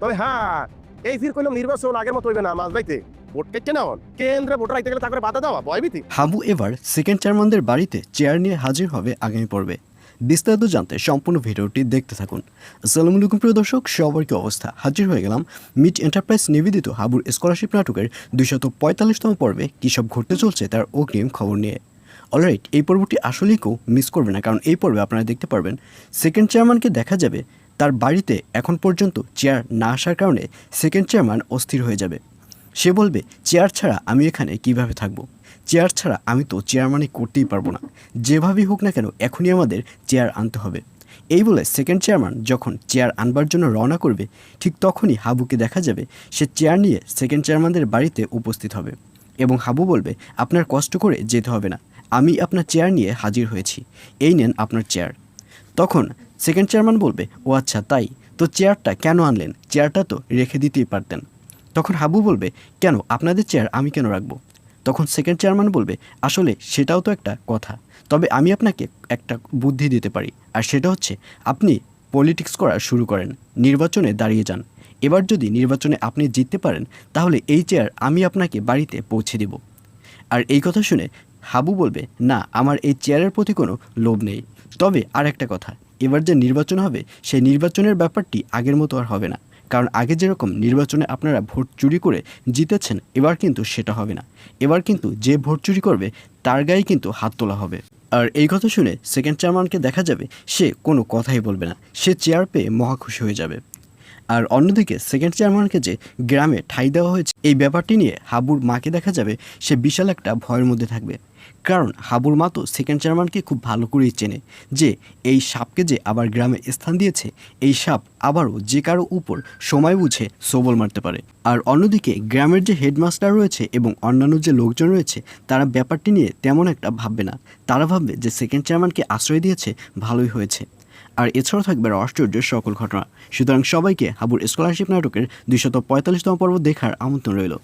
তবে হ্যাঁ এই ফির কইলাম নির্বাচন আগের মতো হইবে না মাঝ বাইতে। ভোট কেটে গেলে তারপরে বাধা দেওয়া হাবু এবার সেকেন্ড চেয়ারম্যানদের বাড়িতে চেয়ার নিয়ে হাজির হবে আগামী পর্বে। বিস্তারিত জানতে সম্পূর্ণ ভিডিওটি দেখতে থাকুন। আসসালামু আলাইকুম, প্রিয় দর্শক, সবার কি অবস্থা? হাজির হয়ে গেলাম মিট এন্টারপ্রাইজ নিবেদিত হাবুর স্কলারশিপ নাটকের দুইশত পঁয়তাল্লিশতম পর্বে, কী সব ঘটতে চলছে তার অগ্রিম খবর নিয়ে। অলরাইট এই পর্বটি আসলেই কেউ মিস করবে না, কারণ এই পর্বে আপনারা দেখতে পারবেন সেকেন্ড চেয়ারম্যানকে দেখা যাবে তার বাড়িতে এখন পর্যন্ত চেয়ার না আসার কারণে সেকেন্ড চেয়ারম্যান অস্থির হয়ে যাবে। সে বলবে, চেয়ার ছাড়া আমি এখানে কীভাবে থাকব? চেয়ার ছাড়া আমি তো চেয়ারম্যানই করতেই পারব না। যেভাবেই হোক না কেন, এখনই আমাদের চেয়ার আনতে হবে। এই বলে সেকেন্ড চেয়ারম্যান যখন চেয়ার আনবার জন্য রওনা করবে, ঠিক তখনই হাবুকে দেখা যাবে, সে চেয়ার নিয়ে সেকেন্ড চেয়ারম্যানদের বাড়িতে উপস্থিত হবে। এবং হাবু বলবে, আপনার কষ্ট করে যেতে হবে না। আমি আপনার চেয়ার নিয়ে হাজির হয়েছি। এই নেন আপনার চেয়ার। তখন সেকেন্ড চেয়ারম্যান বলবে, ও আচ্ছা তাই। তো চেয়ারটা কেন আনলেন? চেয়ারটা তো রেখে দিতেই পারতেন। তখন হাবু বলবে, কেন? আপনাদের চেয়ার আমি কেন রাখব? তখন সেকেন্ড চেয়ারম্যান বলবে, আসলে সেটাও তো একটা কথা। তবে আমি আপনাকে একটা বুদ্ধি দিতে পারি। আর সেটা হচ্ছে, আপনি পলিটিক্স করা শুরু করেন, নির্বাচনে দাঁড়িয়ে যান। এবার যদি নির্বাচনে আপনি জিততে পারেন, তাহলে এই চেয়ার আমি আপনাকে বাড়িতে পৌঁছে দেব। আর এই কথা শুনে হাবু বলবে, না, আমার এই চেয়ারের প্রতি কোনো লোভ নেই। তবে আর একটা কথা এবার যে নির্বাচন হবে, সেই নির্বাচনের ব্যাপারটি আগের মতো আর হবে না। কারণ আগে যেরকম নির্বাচনে আপনারা ভোট চুরি করে জিতেছেন, এবার কিন্তু সেটা হবে না। এবার কিন্তু যে ভোট চুরি করবে, তার গায়ে কিন্তু হাত তোলা হবে। আর এই কথা শুনে সেকেন্ড চেয়ারম্যানকে দেখা যাবে, সে কোনো কথাই বলবে না। সে চেয়ার পেয়ে মহা খুশি হয়ে যাবে। আর অন্যদিকে সেকেন্ড চেয়ারম্যানকে যে গ্রামে ঠাই দেওয়া হয়েছে, এই ব্যাপারটি নিয়ে হাবুর মাকে দেখা যাবে, সে বিশাল একটা ভয়ের মধ্যে থাকবে। কারণ হাবুর মা তো সেকেন্ড চেয়ারম্যানকে খুব ভালো করেই চেনে যে এই সাপকে যে আবার গ্রামে স্থান দিয়েছে, এই সাপ আবারও যে কারও উপর সময় বুঝে সবল মারতে পারে। আর অন্যদিকে গ্রামের যে হেডমাস্টার রয়েছে এবং অন্যান্য যে লোকজন রয়েছে, তারা ব্যাপারটি নিয়ে তেমন একটা ভাববে না। তারা ভাববে যে সেকেন্ড চেয়ারম্যানকে আশ্রয় দিয়েছে, ভালোই হয়েছে। আর এছাড়াও থাকবে আশ্চর্যের সকল ঘটনা। সুতরাং সবাইকে হাবুর স্কলারশিপ নাটকের দুইশত পঁয়তাল্লিশতম পর্ব দেখার আমন্ত্রণ রইল।